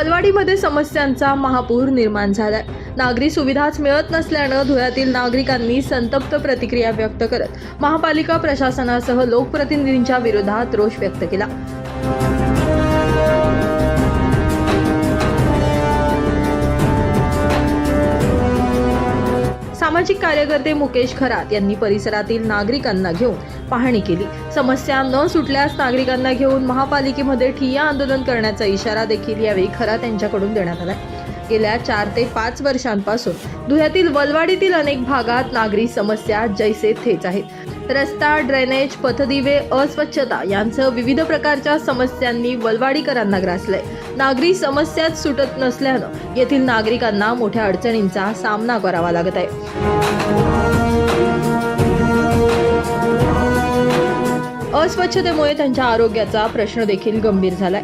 वलवाडीमध्ये समस्यांचा महापूर निर्माण झालाय. नागरी सुविधाच मिळत नसल्यानं धुळ्यातील नागरिकांनी संतप्त प्रतिक्रिया व्यक्त करत महापालिका प्रशासनासह लोकप्रतिनिधींच्या विरोधात रोष व्यक्त केला. सामाजिक कार्यकर्ते मुकेश खरात यांनी परिसरातील नागरिकांना घेऊन पाहणी केली. समस्या न सुटल्यास नागरिकांना घेऊन महापालिकेमध्ये ठिय्या आंदोलन करण्याचा इशारा देखील यावेळी खरात यांच्याकडून देण्यात आला गेल्या चार ते पाच वर्षांपासून धुळ्यातील वलवाडीतील अनेक भागात नागरी समस्या जैसे थेच आहेत. रस्ता ड्रेनेज पथदिवे अस्वच्छता यांसह विविध प्रकारच्या समस्यांनी वलवाडीकरांना ग्रासलंय. नागरी समस्याच सुटत नसल्यानं येथील नागरिकांना मोठ्या अडचणींचा सामना करावा लागत आहे. अस्वच्छतेमुळे त्यांच्या आरोग्याचा प्रश्न देखील गंभीर झालाय.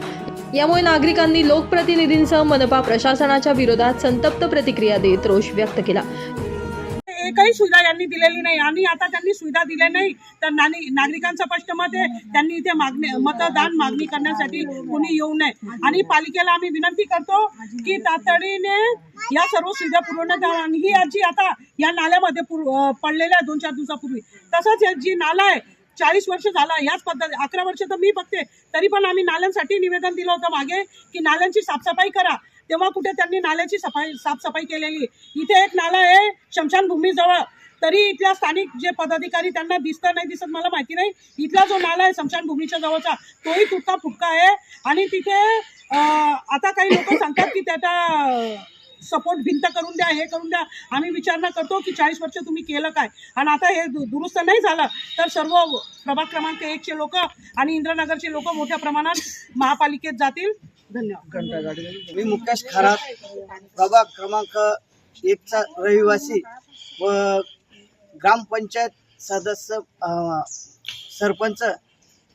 यामुळे नागरिकांनी लोकप्रतिनिधींसह मनपा प्रशासनाच्या विरोधात संतप्त प्रतिक्रिया देत रोष व्यक्त केला. एकही सुविधा यांनी दिलेली नाही. आणि आता त्यांनी सुविधा दिल्या नाही तर नानी- नागरिकांचं स्पष्ट मत आहे. त्यांनी इथे मागणी मतदान मागणी करण्यासाठी कोणी येऊ नये. आणि पालिकेला आम्ही विनंती करतो की तातडीने या सर्व सुविधा पुरवण्यात याव्या आणि ही आजी आता या नाल्यामध्ये पडलेल्या दोन चार दिवसापूर्वी. तसंच जी नाला आहे चाळीस वर्ष झाला याच पद्धती अकरा वर्ष तर मी बघते. तरी पण आम्ही नाल्यांसाठी निवेदन दिलं होतं मागे की नाल्यांची साफसफाई करा. तेव्हा कुठे त्यांनी नाल्याची सफाई साफसफाई केलेली. इथे एक नाला आहे शमशानभूमीजवळ तरी इथल्या स्थानिक जे पदाधिकारी त्यांना दिसतं नाही दिसत मला माहिती नाही. इथला जो नाला आहे शमशानभूमीच्या जवळचा तोही तुटका फुटका आहे. आणि तिथे आता काही लोक सांगतात की त्याचा सपोर्ट भिंत करून द्या हे करून द्या. आम्ही विचारणा करतो की चाळीस वर्ष तुम्ही केलं काय? आणि आता हे दुरुस्त नाही झालं तर सर्व प्रभाग क्रमांक एकचे लोक आणि इंद्रनगरचे लोक मोठ्या प्रमाणात महापालिकेत जातील. धन्यवाद. मी मुकेश खरात प्रभाग क्रमांक एकचा रहिवासी व ग्रामपंचायत सदस्य सरपंच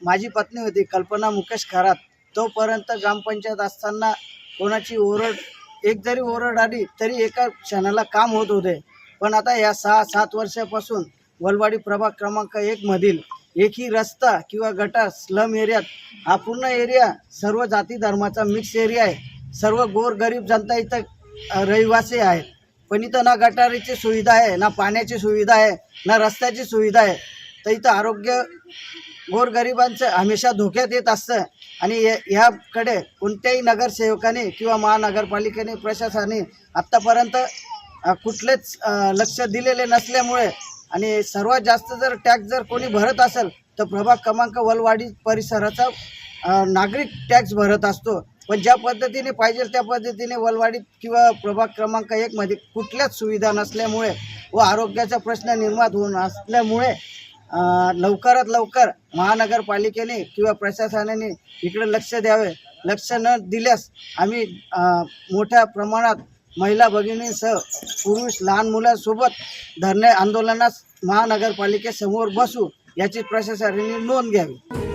माझी पत्नी होती कल्पना मुकेश खरात. तोपर्यंत ग्रामपंचायत असताना कोणाची ओरड एक जरी ओरड आली तरी एका क्षणाला काम होत होते. पण आता या सहा सात वर्षापासून वलवाडी प्रभाग क्रमांक एकमधील एकही रस्ता किंवा गटार स्लम एरियात हा पूर्ण एरिया सर्व जाती धर्माचा मिक्स एरिया आहे. सर्व गोरगरीब जनता इथं रहिवासी आहेत. पण इथं ना गटारीची सुविधा आहे ना पाण्याची सुविधा आहे ना रस्त्याची सुविधा आहे. तर इथं आरोग्य गोरगरिबांचं हमेशा धोक्यात येत असतं. आणि ह्याकडे कोणत्याही नगरसेवकाने किंवा महानगरपालिकेने प्रशासनाने आत्तापर्यंत कुठलेच लक्ष दिलेले नसल्यामुळे आणि सर्वात जास्त जर टॅक्स जर कोणी भरत असेल तर प्रभाग क्रमांक वलवाडी परिसराचा नागरिक टॅक्स भरत असतो. पण ज्या पद्धतीने पाहिजे त्या पद्धतीने वलवाडीत किंवा प्रभाग क्रमांक एकमध्ये कुठल्याच सुविधा नसल्यामुळे व आरोग्याचा प्रश्न निर्माण होऊन असल्यामुळे लवकरात लवकर महानगरपालिकेने किंवा प्रशासनाने इकडे लक्ष द्यावे. लक्ष न दिल्यास आम्ही मोठ्या प्रमाणात महिला भगिनींसह पुरुष लहान मुलांसोबत धरणे आंदोलनास महानगरपालिकेसमोर बसू याची प्रशासनाने नोंद घ्यावी.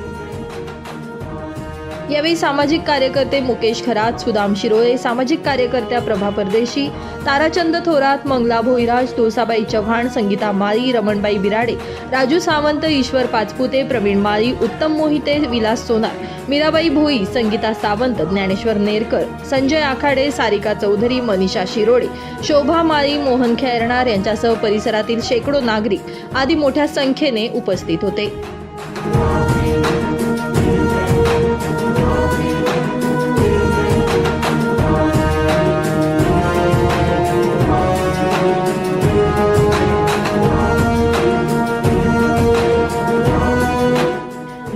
यावेळी सामाजिक कार्यकर्ते मुकेश खरात सुदाम शिरोळे सामाजिक कार्यकर्त्या प्रभा परदेशी ताराचंद थोरात मंगला भोईराज तुळसाबाई चव्हाण संगीता माळी रमणबाई बिराडे राजू सावंत ईश्वर पाचपुते प्रवीण माळी उत्तम मोहिते विलास सोनार मीराबाई भोई संगीता सावंत ज्ञानेश्वर नेरकर संजय आखाडे सारिका चौधरी मनीषा शिरोळे शोभा माळी मोहन खेरणार यांच्यासह परिसरातील शेकडो नागरिक आदी मोठ्या संख्येने उपस्थित होते.